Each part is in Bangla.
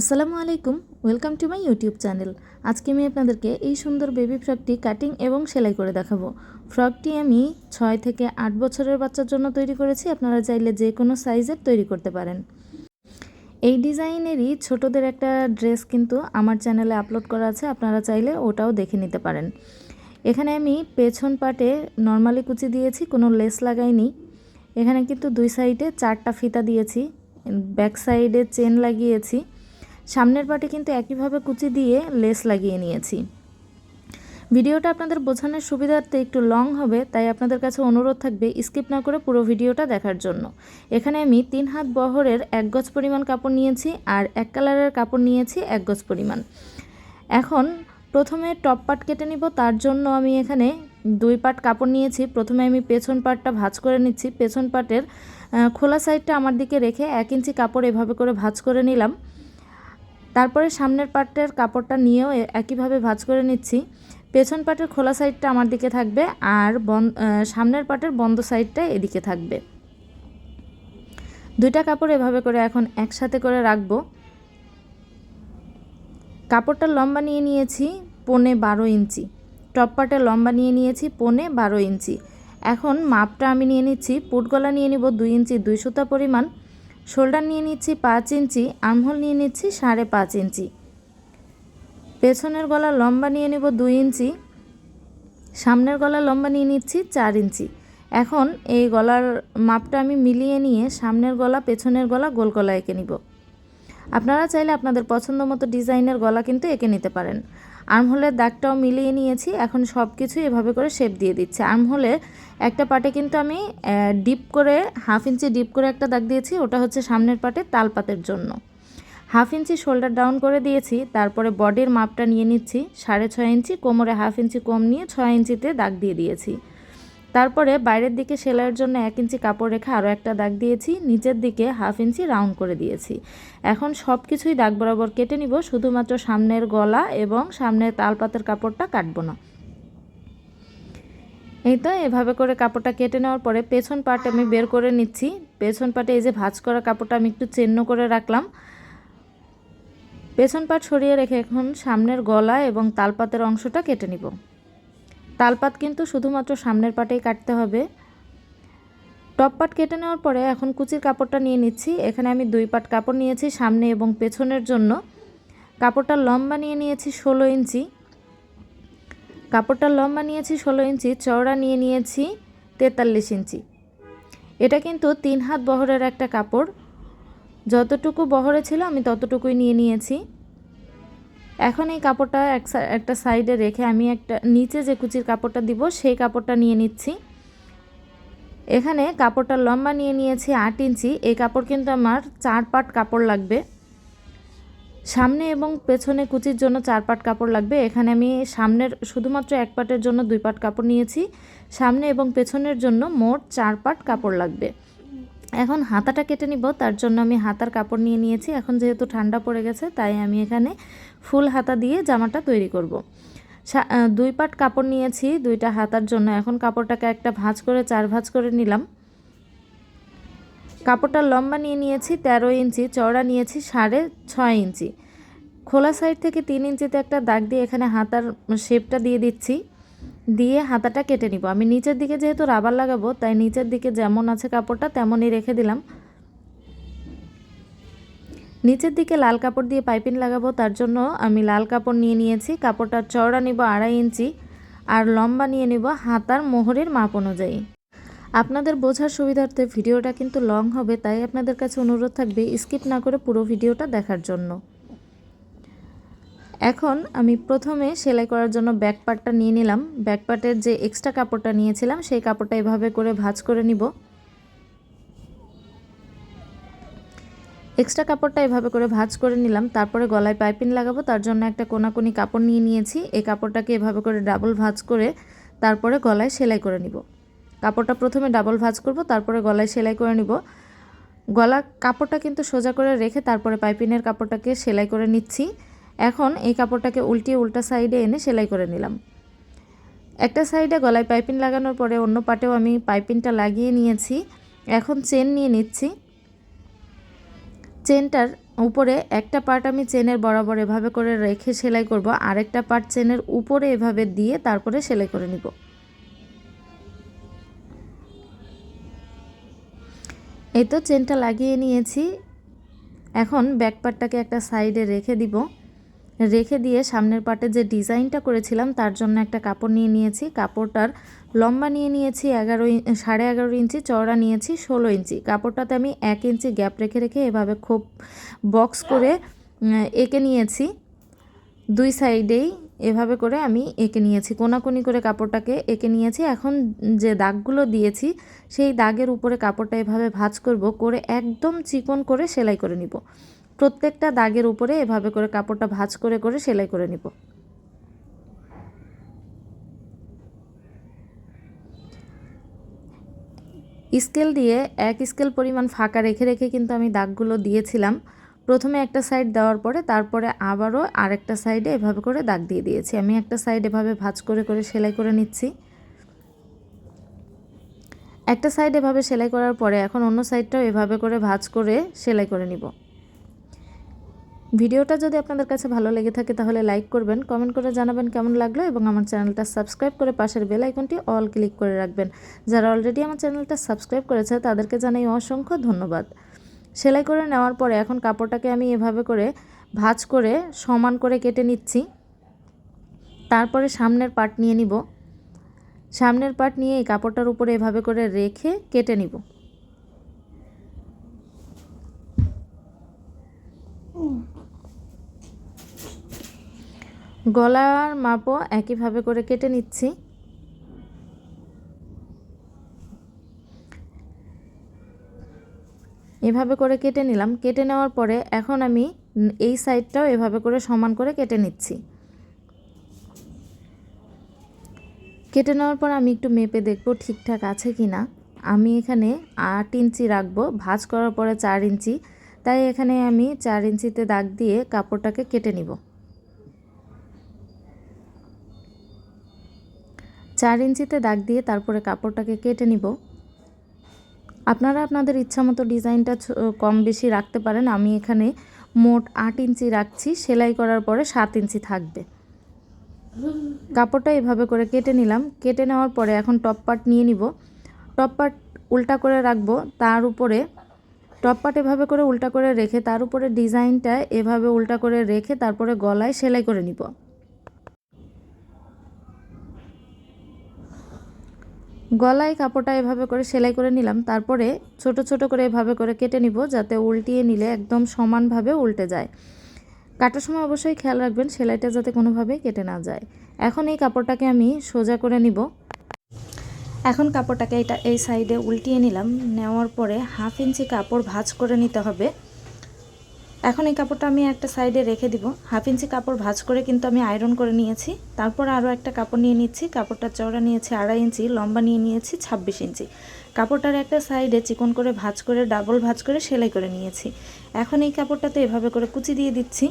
আসসালামু আলাইকুম, welcome to my YouTube channel. আজকে আমি আপনাদেরকে এই সুন্দর বেবি ফ্রকটি কাটিং এবং সেলাই করে দেখাবো। ফ্রকটি আমি ছয় থেকে আট বছরের বাচ্চার জন্য তৈরি করেছি, আপনারা চাইলে যে কোনো সাইজের তৈরি করতে পারেন। এই ডিজাইনেরই ছোটদের একটা ড্রেস কিন্তু আমার চ্যানেলে আপলোড করা আছে, আপনারা চাইলে ওটাও দেখে নিতে পারেন। এখানে আমি পেছন পাটে নর্মালি কুচি দিয়েছি, কোনো লেস লাগাইনি। এখানে কিন্তু দুই সাইডে চারটা ফিতা দিয়েছি, ব্যাক সাইডে চেন লাগিয়েছি। সামনের পাটে কিন্তু একইভাবে কুচি দিয়ে লেস লাগিয়ে নিয়েছি। ভিডিওটা আপনাদের বোঝানোর সুবিধার্থে একটু লং হবে, তাই আপনাদের কাছে অনুরোধ থাকবে স্কিপ না করে পুরো ভিডিওটা দেখার জন্য। এখানে আমি তিন হাত বহরের এক গজ পরিমাণ কাপড় নিয়েছি আর এক কালারের কাপড় নিয়েছি এক গজ পরিমাণ। এখন প্রথমে টপ পাট কেটে নিব, তার জন্য আমি এখানে দুই পাট কাপড় নিয়েছি। প্রথমে আমি পেছন পাটটা ভাঁজ করে নিচ্ছি। পেছন পাটের খোলা সাইডটা আমার দিকে রেখে এক ইঞ্চি কাপড় এভাবে করে ভাঁজ করে নিলাম। তারপরে সামনের পাটের কাপড়টা নিয়েও একইভাবে ভাঁজ করে নিচ্ছি। পেছন পাটের খোলা সাইডটা আমার দিকে থাকবে আর বন সামনের পাটের বন্ধ সাইডটা এদিকে থাকবে। দুইটা কাপড় এভাবে করে এখন একসাথে করে রাখব। কাপড়টা লম্বা নিয়ে নিয়েছি পনে বারো ইঞ্চি। টপ পাটের লম্বা নিয়ে নিয়েছি পনে বারো ইঞ্চি। এখন মাপটা আমি নিয়ে নিচ্ছি। পুটগলা নিয়ে নিব দুই ইঞ্চি দুই সুতা পরিমাণ। শোল্ডার নিয়ে নিচ্ছি পাঁচ ইঞ্চি, আর্মহোল নিয়ে নিচ্ছি সাড়ে পাঁচ ইঞ্চি। পেছনের গলা লম্বা নিয়ে নেব দুই ইঞ্চি, সামনের গলা লম্বা নিয়ে নিচ্ছি চার ইঞ্চি। এখন এই গলার মাপটা আমি মিলিয়ে নিয়ে সামনের গলা, পেছনের গলা গোল গলা এঁকে নিব। আপনারা চাইলে আপনাদের পছন্দ মতো ডিজাইনের গলা কিন্তু এঁকে নিতে পারেন। আর্মহোলের দাগটাও মিলিয়ে নিয়েছি, এখন সব কিছু এভাবে করে শেপ দিয়ে দিচ্ছে। আর্মহোলে একটা পাটে কিন্তু আমি ডিপ করে, হাফ ইঞ্চি ডিপ করে একটা দাগ দিয়েছি, ওটা হচ্ছে সামনের পাটে তালপাতের জন্য। হাফ ইঞ্চি শোল্ডার ডাউন করে দিয়েছি, তারপরে বডির মাপটা নিয়ে নিচ্ছি, সাড়ে ছয় ইঞ্চি, কোমরে হাফ ইঞ্চি কম নিয়ে ছয় ইঞ্চিতে দাগ দিয়ে দিয়েছি। তারপরে বাইরের দিকে সেলাইয়ের জন্য এক ইঞ্চি কাপড় রেখে আরও একটা দাগ দিয়েছি, নিচের দিকে হাফ ইঞ্চি রাউন্ড করে দিয়েছি। এখন সব কিছুই দাগ বরাবর কেটে নিব, শুধুমাত্র সামনের গলা এবং সামনের তালপাতের কাপড়টা কাটবো না। এই তো, এভাবে করে কাপড়টা কেটে নেওয়ার পরে পেছন পাট আমি বের করে নিচ্ছি। পেছন পাটে এই যে ভাজ করা কাপড়টা আমি একটু চেন্ন করে রাখলাম। পেছন পাট সরিয়ে রেখে এখন সামনের গলা এবং তালপাতের অংশটা কেটে নিব। তালপাত কিন্তু শুধুমাত্র সামনের পাটেই কাটতে হবে। টপ পাট কেটে নেওয়ার পরে এখন কুচির কাপড়টা নিয়ে নিচ্ছি। এখানে আমি দুই পাট কাপড় নিয়েছি সামনে এবং পেছনের জন্য। কাপড়টা লম্বা নিয়ে নিয়েছি ষোলো ইঞ্চি। কাপড়টা লম্বা নিয়েছি, ষোলো ইঞ্চি, চওড়া নিয়ে নিয়েছি, তেতাল্লিশ ইঞ্চি। এটা কিন্তু তিন হাত বহরের একটা কাপড়। যতটুকু বহরে ছিল আমি ততটুকুই নিয়ে নিয়েছি। এখন এই কাপড়টা এক একটা সাইডে রেখে আমি একটা, নিচে যে কুচির কাপড়টা দিব, সেই কাপড়টা নিয়ে নিচ্ছি। এখানে কাপড়টা লম্বা নিয়ে নিয়েছি আট ইঞ্চি। এই কাপড় কিন্তু আমার চার পাট কাপড় লাগবে। সামনে এবং পেছনে কুচির জন্য চার পাট কাপড় লাগবে। এখানে আমি সামনের শুধুমাত্র এক পাটের জন্য দুই পাট কাপড় নিয়েছি। সামনে এবং পেছনের জন্য মোট চার পাট কাপড় লাগবে। এখন হাতাটা কেটে নিব, তার জন্য আমি হাতার কাপড় নিয়ে নিয়েছি। এখন যেহেতু ঠান্ডা পড়ে গেছে, তাই আমি এখানে ফুল হাতা দিয়ে জামাটা তৈরি করব। দুই পাট কাপড় নিয়েছি দুইটা হাতার জন্য। এখন কাপড়টাকে একটা ভাঁজ করে, চার ভাঁজ করে নিলাম। কাপড়টা লম্বা নিয়ে নিয়েছি, তেরো ইঞ্চি, চওড়া নিয়েছি সাড়ে ছয় ইঞ্চি। খোলা সাইড থেকে তিন ইঞ্চিতে একটা দাগ দিয়ে এখানে হাতার শেপটা দিয়ে দিচ্ছি। দিয়ে হাতাটা কেটে নিব। আমি নিচের দিকে যেহেতু রাবার লাগাবো, তাই নিচের দিকে যেমন আছে কাপড়টা, তেমনই রেখে দিলাম। নিচের দিকে লাল কাপড় দিয়ে পাইপিং লাগাবো, তার জন্য আমি লাল কাপড় নিয়ে নিয়েছি। কাপড়টা চওড়া নিব আড়াই ইঞ্চি আর লম্বা নিয়ে নিব হাতার মোহরের মাপ অনুযায়ী। আপনাদের বোঝার সুবিধার্থে ভিডিওটা কিন্তু লং হবে, তাই আপনাদের কাছে অনুরোধ থাকবে স্কিপ না করে পুরো ভিডিওটা দেখার জন্য। এখন আমি প্রথমে সেলাই করার জন্য ব্যাক পার্টটা নিয়ে নিলাম। ব্যাক পার্টের যে এক্সট্রা কাপড়টা নিয়েছিলাম, সেই কাপড়টা এভাবে করে ভাঁজ করে নিব। এক্সট্রা কাপড়টা এভাবে করে ভাঁজ করে নিলাম। তারপরে গলায় পাইপিং লাগাবো, তার জন্য একটা কোনাকুনি কাপড় নিয়ে নিয়েছি। এই কাপড়টাকে এভাবে করে ডাবল ভাঁজ করে তারপরে গলায় সেলাই করে নিব। কাপড়টা প্রথমে ডাবল ভাজ করব, তারপরে গলায় সেলাই করে নিব। গলা কাপড়টা কিন্তু সোজা করে রেখে তারপরে পাইপিনের কাপড়টাকে সেলাই করে নিচ্ছি। এখন এই কাপড়টাকে উল্টিয়ে উল্টা সাইডে এনে সেলাই করে নিলাম। একটা সাইডে গলায় পাইপিন লাগানোর পরে অন্য পাটেও আমি পাইপিনটা লাগিয়ে নিয়েছি। এখন চেন নিয়ে নিচ্ছি। চেনটার উপরে একটা পার্ট আমি চেনের বরাবর এভাবে করে রেখে সেলাই করব, আরেকটা পার্ট চেনের উপরে এভাবে দিয়ে তারপরে সেলাই করে নিব। এই তো চেনটা লাগিয়ে নিয়েছি। এখন ব্যাক পার্টটাকে একটা সাইডে রেখে দিব। রেখে দিয়ে সামনের পার্টে যে ডিজাইনটা করেছিলাম, তার জন্য একটা কাপড় নিয়ে নিয়েছি। কাপড়টার লম্বা নিয়ে নিয়েছি, এগারো সাড়ে এগারো ইঞ্চি, চওড়া নিয়েছি, ষোলো ইঞ্চি। কাপড়টাতে আমি এক ইঞ্চি গ্যাপ রেখে রেখে এভাবে খুব বক্স করে এঁকে নিয়েছি। দুই সাইডেই এভাবে করে আমি এঁকে নিয়েছি, কোনাকুনি করে কাপড়টাকে এঁকে নিয়েছি। এখন যে দাগগুলো দিয়েছি, সেই দাগের উপরে কাপড়টা এভাবে ভাঁজ করব, করে একদম চিকন করে সেলাই করে নিব। প্রত্যেকটা দাগের উপরে এভাবে করে কাপড়টা ভাঁজ করে করে সেলাই করে নিব। স্কেল দিয়ে, এক স্কেল পরিমাণ ফাঁকা রেখে রেখে কিন্তু আমি দাগগুলো দিয়েছিলাম। প্রথমে একটা সাইড দেওয়ার পরে তারপরে আবারও আরেকটা সাইডে এভাবে করে দাগ দিয়ে দিয়েছি। আমি একটা সাইড এভাবে ভাঁজ করে করে, সেলাই করে নিচ্ছি। একটা সাইড এভাবে সেলাই করার পরে এখন অন্য সাইডটাও এভাবে করে ভাঁজ করে সেলাই করে নিব। ভিডিওটা যদি আপনাদের কাছে ভালো লেগে থাকে তাহলে লাইক করবেন কমেন্ট করে জানাবেন কেমন লাগল এবং আমার চ্যানেলটা সাবস্ক্রাইব করে পাশের বেল আইকনটি অল ক্লিক করে রাখবেন। যারা অলরেডি আমার চ্যানেলটা সাবস্ক্রাইব করেছে তাদেরকে জানাই অসংখ্য ধন্যবাদ। সেলাই করে নেওয়ার পরে এখন কাপড়টাকে আমি এভাবে করে ভাঁজ করে সমান করে কেটে নিচ্ছি। তারপরে সামনের পাট নিয়ে নিব। সামনের পাট নিয়ে এই কাপড়টার উপরে এভাবে করে রেখে কেটে নিব। গলার মাপও একইভাবে করে কেটে নিচ্ছি। এভাবে করে কেটে নিলাম। কেটে নেওয়ার পরে এখন আমি এই সাইডটাও এভাবে করে সমান করে কেটে নিচ্ছি। কেটে নেওয়ার পর আমি একটু মেপে দেখব ঠিকঠাক আছে কি না আমি এখানে আট ইঞ্চি রাখব। ভাঁজ করার পরে চার ইঞ্চি। তাই এখানে আমি চার ইঞ্চিতে দাগ দিয়ে কাপড়টাকে কেটে নিব। চার ইঞ্চিতে দাগ দিয়ে তারপরে কাপড়টাকে কেটে নিব। আপনারা আপনাদের ইচ্ছা মতো ডিজাইনটা কম বেশি রাখতে পারেন। আমি এখানে মোট আট ইঞ্চি রাখছি। সেলাই করার পরে সাত ইঞ্চি থাকবে। কাপড়টা এভাবে করে কেটে নিলাম। কেটে নেওয়ার পরে এখন টপ পার্ট নিয়ে নিব। টপ পার্ট উল্টা করে রাখব। তার উপরে টপ পার্ট এভাবে করে উল্টা করে রেখে, তার উপরে ডিজাইনটা এভাবে উল্টা করে রেখে, তারপরে গলায় সেলাই করে নিব। গলায় কাপড়টা এভাবে করে সেলাই করে নিলাম, তারপরে ছোট ছোট করে এভাবে করে কেটে নিব যাতে উল্টিয়ে নিলে একদম সমানভাবে উল্টে যায়। কাটার সময় অবশ্যই খেয়াল রাখবেন সেলাইটা যাতে কোনোভাবেই কেটে না যায়। এখন এই কাপড়টাকে আমি সোজা করে নিব। এখন কাপড়টাকে এটা এই সাইডে উল্টিয়ে নিলাম, নেওয়ার পরে হাফ ইঞ্চি কাপড় ভাঁজ করে নিতে হবে। এখন এই কাপড়টা আমি একটা সাইডে রেখে দিব। হাফ ইঞ্চি কাপড় ভাঁজ করে কিন্তু আমি আয়রন করে নিয়েছি। তারপর আরও একটা কাপড় নিয়ে নিচ্ছি। কাপড়টা চওড়া নিয়েছি আড়াই ইঞ্চি, লম্বা নিয়ে নিয়েছি ছাব্বিশ ইঞ্চি। কাপড়টার একটা সাইডে চিকন করে ভাঁজ করে, ডাবল ভাঁজ করে সেলাই করে নিয়েছি। এখন এই কাপড়টাতে এভাবে করে কুচি দিয়ে দিচ্ছি।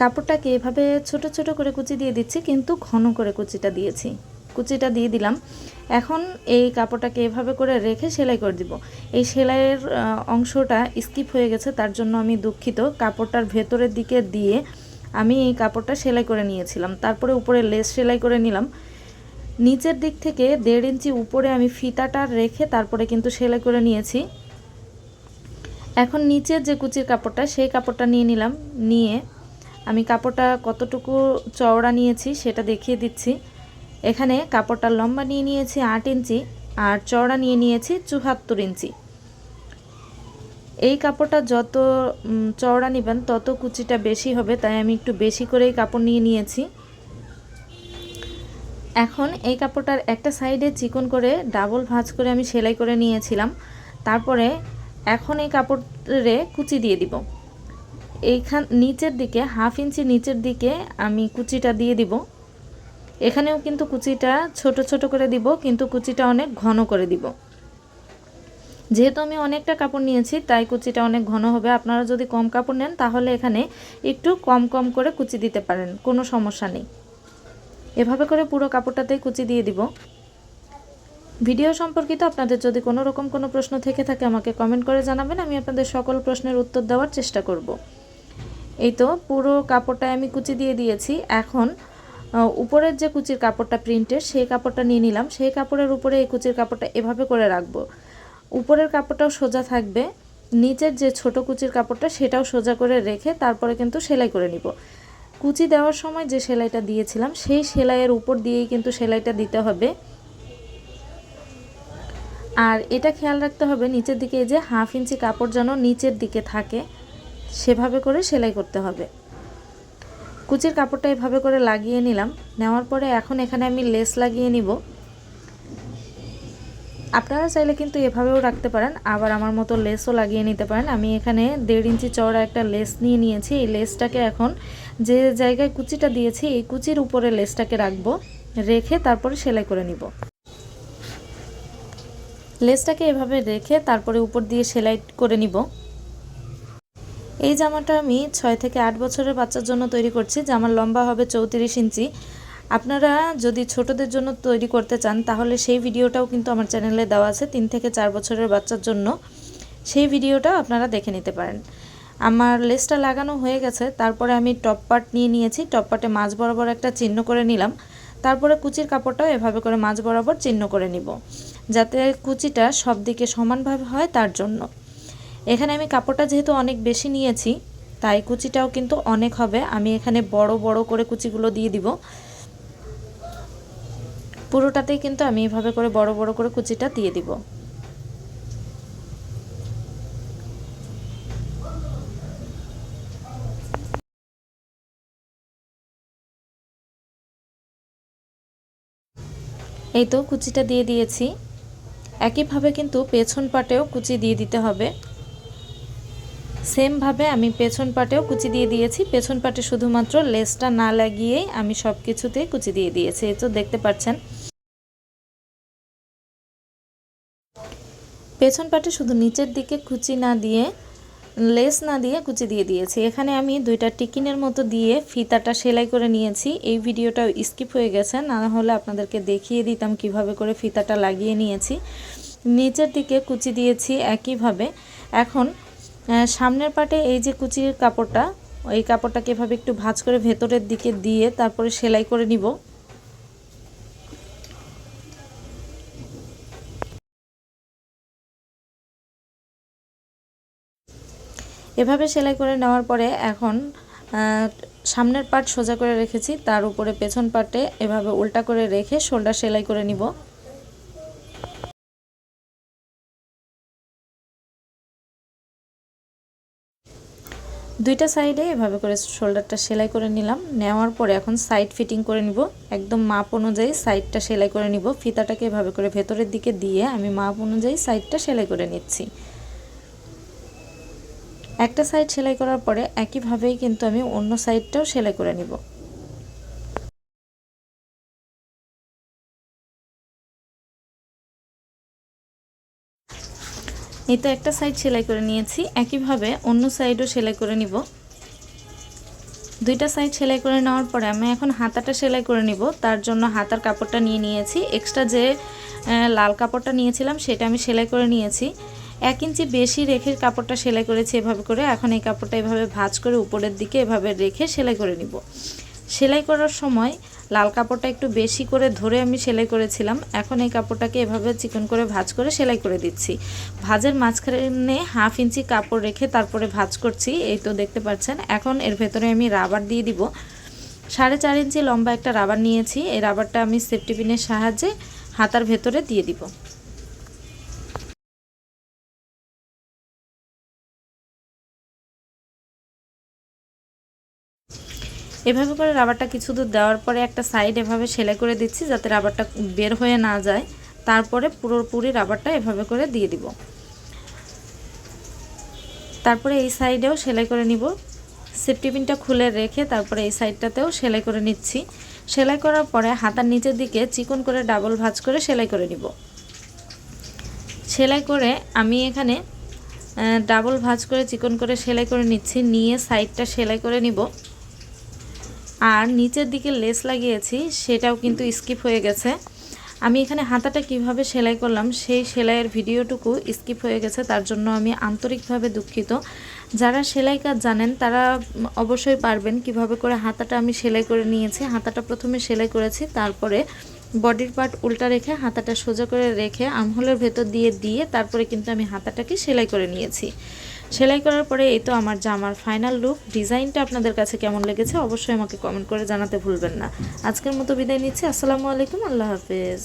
কাপড়টাকে এভাবে ছোট ছোট করে কুচি দিয়ে দিচ্ছি, কিন্তু ঘন করে কুচিটা দিয়েছি। কুচিটা দিয়ে দিলাম। এখন এই কাপড়টাকে এভাবে করে রেখে সেলাই করে দিব। এই সেলাইয়ের অংশটা স্কিপ হয়ে গেছে, তার জন্য আমি দুঃখিত। কাপড়টার ভেতরের দিকে দিয়ে আমি এই কাপড়টা সেলাই করে নিয়েছিলাম। তারপরে উপরে লেস সেলাই করে নিলাম। নিচের দিক থেকে দেড় ইঞ্চি উপরে আমি ফিতাটা রেখে তারপরে কিন্তু সেলাই করে নিয়েছি। এখন নিচের যে কুচির কাপড়টা, সেই কাপড়টা নিয়ে নিলাম। নিয়ে আমি কাপড়টা কতটুকু চওড়া নিয়েছি সেটা দেখিয়ে দিচ্ছি। এখানে কাপড়টা লম্বা নিয়ে নিয়েছি আট ইঞ্চি আর চওড়া নিয়ে নিয়েছি চুহাত্তর ইঞ্চি। এই কাপড়টা যত চওড়া নেবেন, তত কুচিটা বেশি হবে, তাই আমি একটু বেশি করেই কাপড় নিয়ে নিয়েছি। এখন এই কাপড়টার একটা সাইডে চিকন করে ডাবল ভাঁজ করে আমি সেলাই করে নিয়েছিলাম। তারপরে এখন এই কাপড়ে কুচি দিয়ে দিব। এইখান, নিচের দিকে, হাফ ইঞ্চি নিচের দিকে আমি কুচিটা দিয়ে দিব। এখানেও কিন্তু কুচিটা ছোট ছোট করে দিব, কিন্তু কুচিটা অনেক ঘন করে দিব। যেহেতু আমি অনেকটা কাপড় নিয়েছি, তাই কুচিটা অনেক ঘন হবে। আপনারা যদি কম কাপড় নেন, তাহলে এখানে একটু কম কম করে কুচি দিতে পারেন, কোনো সমস্যা নেই। এভাবে করে পুরো কাপড়টাতেই কুচি দিয়ে দিব। ভিডিও সম্পর্কিত আপনাদের যদি কোনো রকম কোনো প্রশ্ন থেকে থাকে, আমাকে কমেন্ট করে জানাবেন। আমি আপনাদের সকল প্রশ্নের উত্তর দেওয়ার চেষ্টা করব। এই তো পুরো কাপড়টা আমি কুচি দিয়ে দিয়েছি। এখন উপরের যে কুচির কাপড়টা প্রিন্টের সেই কাপড়টা নিয়ে নিলাম। সেই কাপড়ের উপরে এই কুচির কাপড়টা এভাবে করে রাখব। উপরের কাপড়টাও সোজা থাকবে। নিচের যে ছোট কুচির কাপড়টা, সেটাও সোজা করে রেখে তারপরে কিন্তু সেলাই করে নিব। কুচি দেওয়ার সময় যে সেলাইটা দিয়েছিলাম, সেই সেলাইয়ের উপর দিয়েই কিন্তু সেলাইটা দিতে হবে। আর এটা খেয়াল রাখতে হবে, নিচের দিকে যে হাফ ইঞ্চি কাপড় যেন নিচের দিকে থাকে, সেভাবে করে সেলাই করতে হবে। কুচির কাপড়টা এভাবে করে লাগিয়ে নিলাম। নেওয়ার পরে এখন এখানে আমি লেস লাগিয়ে নিব। আপনারা চাইলে কিন্তু এভাবেও রাখতে পারেন, আবার আমার মতো লেসও লাগিয়ে নিতে পারেন। আমি এখানে দেড় ইঞ্চি চওড়া একটা লেস নিয়ে নিয়েছি। এই লেসটাকে এখন যে জায়গায় কুচিটা দিয়েছি, এই কুচির উপরে লেসটাকে রাখব, রেখে তারপরে সেলাই করে নিব। লেসটাকে এভাবে রেখে তারপরে উপর দিয়ে সেলাই করে নিব। এই জামাটা আমি ছয় থেকে আট বছরের বাচ্চার জন্য তৈরি করছি। জামার লম্বা হবে চৌত্রিশ ইঞ্চি। আপনারা যদি ছোটদের জন্য তৈরি করতে চান, তাহলে সেই ভিডিওটাও কিন্তু আমার চ্যানেলে দেওয়া আছে, তিন থেকে চার বছরের বাচ্চার জন্য। সেই ভিডিওটাও আপনারা দেখে নিতে পারেন। আমার লেসটা লাগানো হয়ে গেছে, তারপরে আমি টপ পার্ট নিয়ে নিয়েছি। টপ পার্টে মাছ বরাবর একটা চিহ্ন করে নিলাম। তারপরে কুচির কাপড়টাও এভাবে করে মাছ বরাবর চিহ্ন করে নিব, যাতে কুচিটা সব দিকে সমানভাবে হয় তার জন্য। এখানে আমি কাপড়টা যেহেতু অনেক বেশি নিয়েছি, তাই কুচিটাও কিন্তু অনেক হবে। আমি এখানে বড় বড় করে কুচিগুলো দিয়ে দিব। পুরোটাতেই কিন্তু আমি এভাবে করে বড় বড় করে কুচিটা দিয়ে দিব। এই তো কুচিটা দিয়ে দিয়েছি। একইভাবে কিন্তু পেছন পাটেও কুচি দিয়ে দিতে হবে। সেমভাবে আমি পেছন পাটেও কুচি দিয়ে দিয়েছি। পেছন পাটে শুধুমাত্র লেসটা না লাগিয়েই আমি সব কিছুতেই কুচি দিয়ে দিয়েছি। এই তো দেখতে পাচ্ছেন। পেছন পাটে শুধু নিচের দিকে কুচি না দিয়ে, লেস না দিয়ে কুচি দিয়ে দিয়েছি। এখানে আমি দুইটা টিকিনের মতো দিয়ে ফিতাটা সেলাই করে নিয়েছি। এই ভিডিওটা স্কিপ হয়ে গেছে, না হলে আপনাদেরকে দেখিয়ে দিতাম কীভাবে করে ফিতাটা লাগিয়ে নিয়েছি। নিচের দিকে কুচি দিয়েছি একইভাবে। এখন সামনের পাটে এই যে কুচির কাপড়টা, এই কাপড়টাকে এভাবে একটু ভাঁজ করে ভেতরের দিকে দিয়ে তারপরে সেলাই করে নিব। এভাবে সেলাই করে নেওয়ার পরে এখন সামনের পাট সোজা করে রেখেছি, তার উপরে পেছন পাটে এভাবে উল্টা করে রেখে শোল্ডার সেলাই করে নিব। দুইটা সাইডে এভাবে করে শোল্ডারটা সেলাই করে নিলাম। নেওয়ার পরে এখন সাইড ফিটিং করে নিব। একদম মাপ অনুযায়ী সাইডটা সেলাই করে নিব। ফিতাটাকে এভাবে করে ভেতরের দিকে দিয়ে আমি মাপ অনুযায়ী সাইডটা সেলাই করে নিচ্ছি। একটা সাইড সেলাই করার পরে একইভাবেই কিন্তু আমি অন্য সাইডটাও সেলাই করে নিব। এই তো একটা সাইড সেলাই করে নিয়েছি। একইভাবে অন্য সাইডও সেলাই করে নিব। দুইটা সাইড সেলাই করে নেওয়ার পরে আমি এখন হাতাটা সেলাই করে নিব। তার জন্য হাতার কাপড়টা নিয়ে নিয়েছি। এক্সট্রা যে লাল কাপড়টা নিয়েছিলাম, সেটা আমি সেলাই করে নিয়েছি। এক ইঞ্চি বেশি রেখে কাপড়টা সেলাই করেছি এভাবে করে। এখন এই কাপড়টা এভাবে ভাজ করে উপরের দিকে এভাবে রেখে সেলাই করে নিব। সেলাই করার সময় লাল কাপড়টা একটু বেশি করে ধরে আমি সেলাই করেছিলাম। এখন এই কাপড়টাকে এভাবে চিকন করে ভাজ করে সেলাই করে দিচ্ছি। ভাজের মাঝখানে হাফ ইঞ্চি কাপড় রেখে তারপরে ভাজ করছি, এই তো দেখতে পাচ্ছেন। এখন এর ভেতরে আমি রাবার দিয়ে দিব। সাড়ে চার ইঞ্চি লম্বা একটা রাবার নিয়েছি। এই রাবারটা আমি সেফটি পিনের সাহায্যে হাতার ভেতরে দিয়ে দিব। এভাবে করে রাবারটা কিছু দূর দেওয়ার পরে একটা সাইড এভাবে সেলাই করে দিচ্ছি যাতে রাবারটা বের হয়ে না যায়। তারপরে পুরোপুরি রাবারটা এভাবে করে দিয়ে দিব। তারপরে এই সাইডেও সেলাই করে নিব। সেফটি পিনটা খুলে রেখে তারপরে এই সাইডটাতেও সেলাই করে নিচ্ছি। সেলাই করার পরে হাতার নিচের দিকে চিকন করে ডাবল ভাঁজ করে সেলাই করে নিব। সেলাই করে আমি এখানে ডাবল ভাঁজ করে চিকন করে সেলাই করে নিচ্ছি। নিয়ে সাইডটা সেলাই করে নিব। আর নিচের দিকে লেস লাগিয়েছি, সেটাও কিন্তু স্কিপ হয়ে গেছে। আমি এখানে হাতাটা কীভাবে সেলাই করলাম, সেই সেলাইয়ের ভিডিওটুকু স্কিপ হয়ে গেছে, তার জন্য আমি আন্তরিকভাবে দুঃখিত। যারা সেলাই কাজ জানেন, তারা অবশ্যই পারবেন কীভাবে করে হাতাটা আমি সেলাই করে নিয়েছি। হাতাটা প্রথমে সেলাই করেছি, তারপরে বডির পার্ট উল্টা রেখে হাতাটা সোজা করে রেখে আমহলের ভেতর দিয়ে দিয়ে তারপরে কিন্তু আমি হাতাটাকে সেলাই করে নিয়েছি। সেলাই করার পরে এই তো আমার জামার ফাইনাল লুক ডিজাইনটা আপনাদের কাছে কেমন লেগেছে? অবশ্যই আমাকে কমেন্ট করে জানাতে ভুলবেন না। আজকের মতো বিদায় নিচ্ছি। আসসালামু আলাইকুম। আল্লাহ হাফেজ।